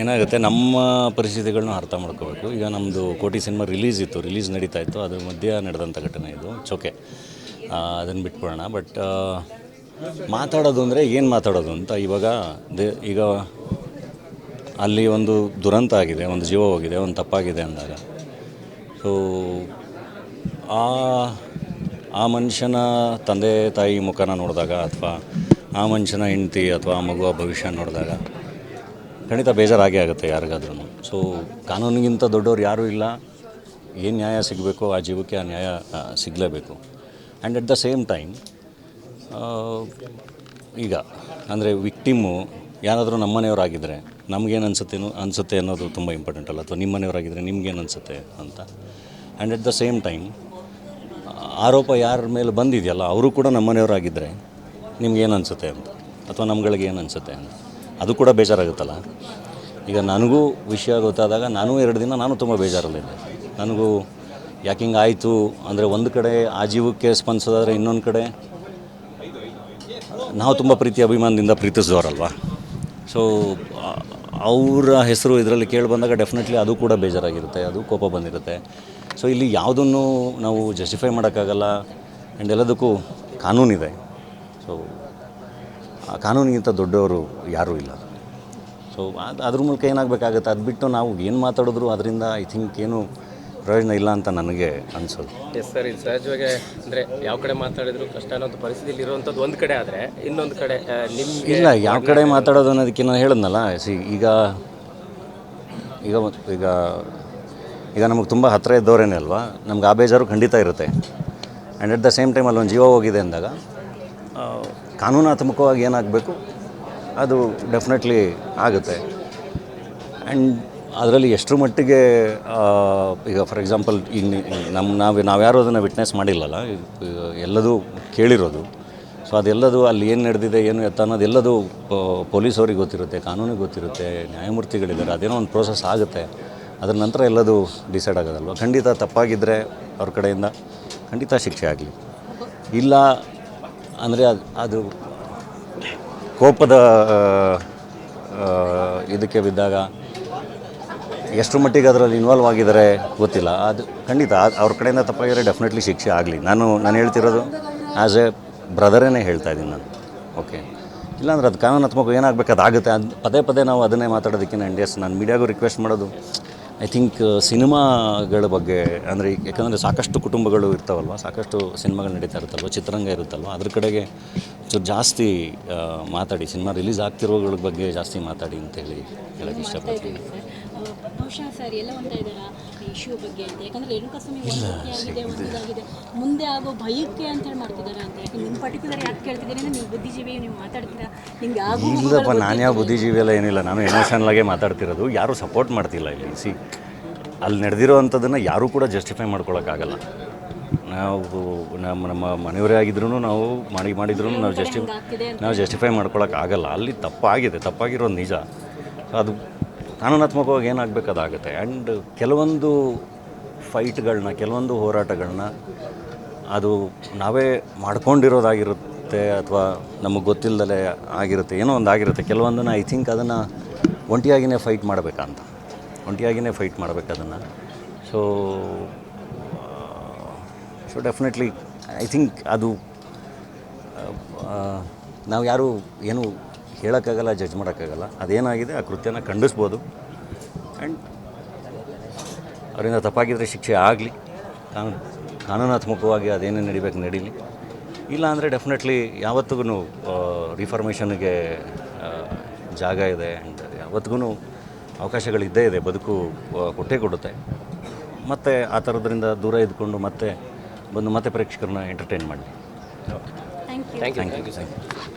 ಏನಾಗುತ್ತೆ, ನಮ್ಮ ಪರಿಸ್ಥಿತಿಗಳನ್ನ ಅರ್ಥ ಮಾಡ್ಕೋಬೇಕು. ಈಗ ನಮ್ಮದು ಕೋಟಿ ಸಿನಿಮಾ ರಿಲೀಸ್ ಇತ್ತು, ರಿಲೀಸ್ ನಡೀತಾ ಇತ್ತು, ಅದ್ರ ಮಧ್ಯೆ ನಡೆದಂಥ ಘಟನೆ ಇದು ಚೊಕೆ ಅದನ್ನು ಬಿಟ್ಬಿಡೋಣ ಬಟ್ ಮಾತಾಡೋದು ಅಂದರೆ ಏನು ಮಾತಾಡೋದು ಅಂತ ಇವಾಗ ದೇ, ಈಗ ಅಲ್ಲಿ ಒಂದು ದುರಂತ ಆಗಿದೆ, ಒಂದು ಜೀವ ಹೋಗಿದೆ, ಒಂದು ತಪ್ಪಾಗಿದೆ ಅಂದಾಗ. ಸೊ ಆ ಆ ಮನುಷ್ಯನ ತಂದೆ ತಾಯಿ ಮುಖನ ನೋಡಿದಾಗ ಅಥವಾ ಆ ಮನುಷ್ಯನ ಹೆಂಡತಿ ಅಥವಾ ಆ ಮಗುವ ಭವಿಷ್ಯ ನೋಡಿದಾಗ ಖಂಡಿತ ಬೇಜಾರಾಗೇ ಆಗುತ್ತೆ ಯಾರಿಗಾದ್ರೂ ಸೊ ಕಾನೂನಿಗಿಂತ ದೊಡ್ಡವ್ರು ಯಾರೂ ಇಲ್ಲ. ಏನು ನ್ಯಾಯ ಸಿಗಬೇಕು, ಆ ಜೀವಕ್ಕೆ ಆ ನ್ಯಾಯ ಸಿಗಲೇಬೇಕು. And at the same time ಈಗ, ಅಂದರೆ ವಿಕ್ಟಿಮ್ಮು ಯಾರಾದರೂ ನಮ್ಮ ಮನೆಯವರಾಗಿದ್ದರೆ ನಮಗೇನು ಅನಿಸುತ್ತೇನೋ ಅನಿಸುತ್ತೆ ಅನ್ನೋದು ತುಂಬ ಇಂಪಾರ್ಟೆಂಟ್ ಅಲ್ಲ? ಅಥವಾ ನಿಮ್ಮ ಮನೆಯವರಾಗಿದ್ದರೆ ನಿಮ್ಗೇನು ಅನಿಸುತ್ತೆ ಅಂತ. And at the same time ಆರೋಪ ಯಾರ ಮೇಲೆ ಬಂದಿದೆಯಲ್ಲ, ಅವರು ಕೂಡ ನಮ್ಮ ಮನೆಯವರಾಗಿದ್ದರೆ ನಿಮ್ಗೇನು ಅನಿಸುತ್ತೆ ಅಂತ? ಅಥವಾ ನಮ್ಗಳಿಗೆ ಏನು ಅನಿಸುತ್ತೆ ಅಂತ? ಅದು ಕೂಡ ಬೇಜಾರಾಗುತ್ತಲ್ಲ? ಈಗ ನನಗೂ ವಿಷಯ ಗೊತ್ತಾದಾಗ ನಾನು ಎರಡು ದಿನ ನಾನು ತುಂಬ ಬೇಜಾರಲ್ಲಿದ್ದೆ. ನನಗೂ ಯಾಕೆ ಆಯಿತು ಅಂದರೆ ಒಂದು ಕಡೆ ಆ ಜೀವಕ್ಕೆ ಸ್ಪಂದಿಸೋದಾದರೆ ಇನ್ನೊಂದು ಕಡೆ ನಾವು ತುಂಬ ಪ್ರೀತಿ ಅಭಿಮಾನದಿಂದ ಪ್ರೀತಿಸಿದವರಲ್ವಾ? ಸೊ ಅವರ ಹೆಸರು ಇದರಲ್ಲಿ ಕೇಳಿ ಬಂದಾಗ ಡೆಫಿನೆಟ್ಲಿ ಅದು ಕೂಡ ಬೇಜಾರಾಗಿರುತ್ತೆ, ಅದು ಕೋಪ ಬಂದಿರುತ್ತೆ. ಸೊ ಇಲ್ಲಿ ಯಾವುದನ್ನು ನಾವು ಜಸ್ಟಿಫೈ ಮಾಡೋಕ್ಕಾಗಲ್ಲ ಆ್ಯಂಡ್ ಎಲ್ಲದಕ್ಕೂ ಕಾನೂನಿದೆ. ಸೊ ಕಾನೂನಿಗಿಂತ ದೊಡ್ಡವರು ಯಾರೂ ಇಲ್ಲ. ಸೊ ಅದು ಅದ್ರ ಮೂಲಕ ಏನಾಗಬೇಕಾಗುತ್ತೆ? ಅದು ಬಿಟ್ಟು ನಾವು ಏನು ಮಾತಾಡಿದ್ರು ಅದರಿಂದ ಐ ಥಿಂಕ್ ಏನು ಪ್ರಯೋಜನ ಇಲ್ಲ ಅಂತ ನನಗೆ ಅನಿಸೋದು. ಎಸ್ ಸರ್ ಇದು ಸಹಜವಾಗಿ ಅಂದರೆ ಯಾವ ಕಡೆ ಮಾತಾಡಿದ್ರು ಕಷ್ಟ ಅನ್ನೋದು ಪರಿಸ್ಥಿತಿಯಲ್ಲಿ ಇರುವಂಥದ್ದು ಒಂದು ಕಡೆ ಆದರೆ ಇನ್ನೊಂದು ಕಡೆ ನಿಮ್ಮ ನಿಮ್ಗೆ ಇಲ್ಲ ಯಾವ ಕಡೆ ಮಾತಾಡೋದು ಅನ್ನೋದಕ್ಕೆ ನಾನು ಹೇಳಿದ್ನಲ್ಲ ಸಿ ಈಗ ಈಗ ಈಗ ಈಗ ನಮಗೆ ತುಂಬ ಹತ್ತಿರ ಇದ್ದವರೇನೇ ಅಲ್ವಾ? ನಮ್ಗೆ ಆ ಬೇಜಾರು ಖಂಡಿತ ಇರುತ್ತೆ. And at the same time ಒಂದು ಜೀವ ಹೋಗಿದೆ ಅಂದಾಗ ಕಾನೂನಾತ್ಮಕವಾಗಿ ಏನಾಗಬೇಕು, ಅದು ಡೆಫಿನೆಟ್ಲಿ ಆಗುತ್ತೆ. ಆ್ಯಂಡ್ ಅದರಲ್ಲಿ ಎಷ್ಟರ ಮಟ್ಟಿಗೆ ಈಗ ಫಾರ್ ಎಕ್ಸಾಂಪಲ್ ಈಗ ನಮ್ಮ ನಾವು ನಾವ್ಯಾರೂ ಅದನ್ನು ವಿಟ್ನೆಸ್ ಮಾಡಿಲ್ಲಲ್ಲ ಎಲ್ಲದೂ ಕೇಳಿರೋದು. ಸೊ ಅದೆಲ್ಲದು ಅಲ್ಲಿ ಏನು ನಡೆದಿದೆ, ಏನು ಎತ್ತ ಅನ್ನೋದೆಲ್ಲದು ಪೊಲೀಸ್ ಪೊಲೀಸವ್ರಿಗೆ ಗೊತ್ತಿರುತ್ತೆ, ಕಾನೂನಿಗೆ ಗೊತ್ತಿರುತ್ತೆ, ನ್ಯಾಯಮೂರ್ತಿಗಳಿದ್ದಾರೆ, ಅದೇನೋ ಒಂದು ಪ್ರೋಸೆಸ್ ಆಗುತ್ತೆ. ಅದರ ನಂತರ ಎಲ್ಲದು ಡಿಸೈಡ್ ಆಗೋದಲ್ವ? ಖಂಡಿತ ತಪ್ಪಾಗಿದ್ದರೆ ಅವ್ರ ಕಡೆಯಿಂದ ಖಂಡಿತ ಶಿಕ್ಷೆ ಆಗಲಿ. ಇಲ್ಲ ಅಂದರೆ ಅದು ಅದು ಕೋಪದ ಇದಕ್ಕೆ ಬಿದ್ದಾಗ ಎಷ್ಟು ಮಟ್ಟಿಗೆ ಅದರಲ್ಲಿ ಇನ್ವಾಲ್ವ್ ಆಗಿದ್ದಾರೆ ಗೊತ್ತಿಲ್ಲ. ಅದು ಖಂಡಿತ ಅದ್- ಅವ್ರ ಕಡೆಯಿಂದ ತಪ್ಪಾಗಿದ್ರೆ ಡೆಫಿನೆಟ್ಲಿ ಶಿಕ್ಷೆ ಆಗಲಿ. ನಾನು ನಾನು ಹೇಳ್ತಿರೋದು ಆ್ಯಸ್ ಎ ಬ್ರದರೇನೇ ಹೇಳ್ತಾ ಇದ್ದೀನಿ ನಾನು. ಓಕೆ ಇಲ್ಲಾಂದ್ರೆ ಅದು ಕಾನೂನಾತ್ಮಕ ಏನಾಗಬೇಕು, ಅದಾಗುತ್ತೆ. ಅದು ಪದೇ ಪದೇ ನಾವು ಅದನ್ನೇ ಮಾತಾಡೋದಕ್ಕಿಂತ ಎಸ್ ನಾನು ಮೀಡಿಯಾಗೂ ರಿಕ್ವೆಸ್ಟ್ ಮಾಡೋದು ಐ ಥಿಂಕ್ ಸಿನಿಮಾಗಳ ಬಗ್ಗೆ ಅಂದರೆ ಯಾಕಂದರೆ ಸಾಕಷ್ಟು ಕುಟುಂಬಗಳು ಇರ್ತಾವಲ್ವ ಸಾಕಷ್ಟು ಸಿನಿಮಾಗಳು ನಡೀತಾ ಇರುತ್ತಲ್ವ ಚಿತ್ರರಂಗ ಇರುತ್ತಲ್ವ ಅದ್ರ ಕಡೆಗೆ ಸೊ ಜಾಸ್ತಿ ಮಾತಾಡಿ ಸಿನಿಮಾ ರಿಲೀಸ್ ಆಗ್ತಿರೋಗಳ ಬಗ್ಗೆ ಜಾಸ್ತಿ ಮಾತಾಡಿ ಅಂತ ಹೇಳಿ ಹೇಳೋಕ್ಕೆ ಇಷ್ಟಪಡ್ತೀನಿ. ಇಶ್ಯೂ ಬಗ್ಗೆ ಅಂತ. ಯಾಕಂದ್ರೆ ರೇಣುಕಾಸ್ವಾಮಿ ಆಗಿದೆ ಒಂದಾಗಿದೆ. ಮುಂದೆ ಆಗೋ ಭಯಕ್ಕೆ ಅಂತ ಹೇಳಿ ಮಾಡ್ತಿದ್ದಾರೆ ಅಂತ. ಯಾಕೆ ನಿಮ್ಮ ಪರ್ಟಿಕ್ಯುಲರ್ ಯಾಕೆ ಕೇಳ್ತಿದ್ದೀರಿ ಅಂದ್ರೆ ನೀವು ಬುದ್ಧಿಜೀವಿ ನೀವು ಮಾತಾಡ್ತೀರಾ. ನಿಮ್ಗೆ ಆಗೋ ಇಲ್ಲಪ್ಪ ನಾನು ಯಾವ ಬುದ್ಧಿಜೀವಿ ಎಲ್ಲ ಏನಿಲ್ಲ. ನಾನು ಎಮೋಷನಲಾಗೆ ಮಾತಾಡ್ತಿರೋದು ಯಾರೂ ಸಪೋರ್ಟ್ ಮಾಡ್ತಿಲ್ಲ ಇಲ್ಲಿ. ಸಿ ಅಲ್ಲಿ ನಡೆದಿರೋ ಅಂಥದ್ದನ್ನು ಯಾರೂ ಕೂಡ ಜಸ್ಟಿಫೈ ಮಾಡ್ಕೊಳಕ್ಕಾಗಲ್ಲ. ನಾವು ನಮ್ಮ ನಮ್ಮ ಮನೆಯವರೇ ಆಗಿದ್ರು ನಾವು ಮಾಡಿ ಮಾಡಿದ್ರು ನಾವು ಜಸ್ಟಿಫೈ ನಾವು ಜಸ್ಟಿಫೈ ಮಾಡ್ಕೊಳಕ್ಕಾಗಲ್ಲ. ಅಲ್ಲಿ ತಪ್ಪಾಗಿದೆ ತಪ್ಪಾಗಿರೋದು ನಿಜ. ಅದು ಕಾನೂನಾತ್ಮಕವಾಗಿ ಏನಾಗಬೇಕು ಅದಾಗುತ್ತೆ ಆ್ಯಂಡ್ ಕೆಲವೊಂದು ಫೈಟ್ಗಳನ್ನ ಕೆಲವೊಂದು ಹೋರಾಟಗಳನ್ನ ಅದು ನಾವೇ ಮಾಡ್ಕೊಂಡಿರೋದಾಗಿರುತ್ತೆ ಅಥವಾ ನಮಗೆ ಗೊತ್ತಿಲ್ಲದಲೇ ಆಗಿರುತ್ತೆ, ಏನೋ ಒಂದು ಆಗಿರುತ್ತೆ. ಕೆಲವೊಂದನ್ನು ಐ ಥಿಂಕ್ ಅದನ್ನು ಒಂಟಿಯಾಗಿಯೇ ಫೈಟ್ ಮಾಡಬೇಕಂತ. ಒಂಟಿಯಾಗಿಯೇ ಫೈಟ್ ಮಾಡಬೇಕು ಅದನ್ನು so so definitely I think ಅದು ನಾವು ಯಾರೂ ಏನು ಹೇಳೋಕ್ಕಾಗಲ್ಲ ಜಡ್ಜ್ ಮಾಡೋಕ್ಕಾಗಲ್ಲ. ಅದೇನಾಗಿದೆ ಆ ಕೃತ್ಯನ ಖಂಡಿಸ್ಬೋದು. ಆ್ಯಂಡ್ ಅವರಿಂದ ತಪ್ಪಾಗಿದ್ದರೆ ಶಿಕ್ಷೆ ಆಗಲಿ. ಕಾನೂನು ಕಾನೂನಾತ್ಮಕವಾಗಿ ಅದೇನೇ ನಡಿಬೇಕು ನಡೀಲಿ. ಇಲ್ಲ ಅಂದರೆ ಡೆಫಿನೆಟ್ಲಿ ಯಾವತ್ತಿಗೂ ರಿಫಾರ್ಮೇಷನ್ಗೆ ಜಾಗ ಇದೆ. ಆ್ಯಂಡ್ ಯಾವತ್ತಿಗೂ ಅವಕಾಶಗಳಿದ್ದೇ ಇದೆ. ಬದುಕು ಕೊಟ್ಟೇ ಕೊಡುತ್ತೆ. ಮತ್ತು ಆ ಥರದ್ರಿಂದ ದೂರ ಇದ್ಕೊಂಡು ಮತ್ತೆ ಬಂದು ಮತ್ತೆ ಪ್ರೇಕ್ಷಕರನ್ನ ಎಂಟರ್ಟೈನ್ ಮಾಡಿ. Thank you thank you thank you thank you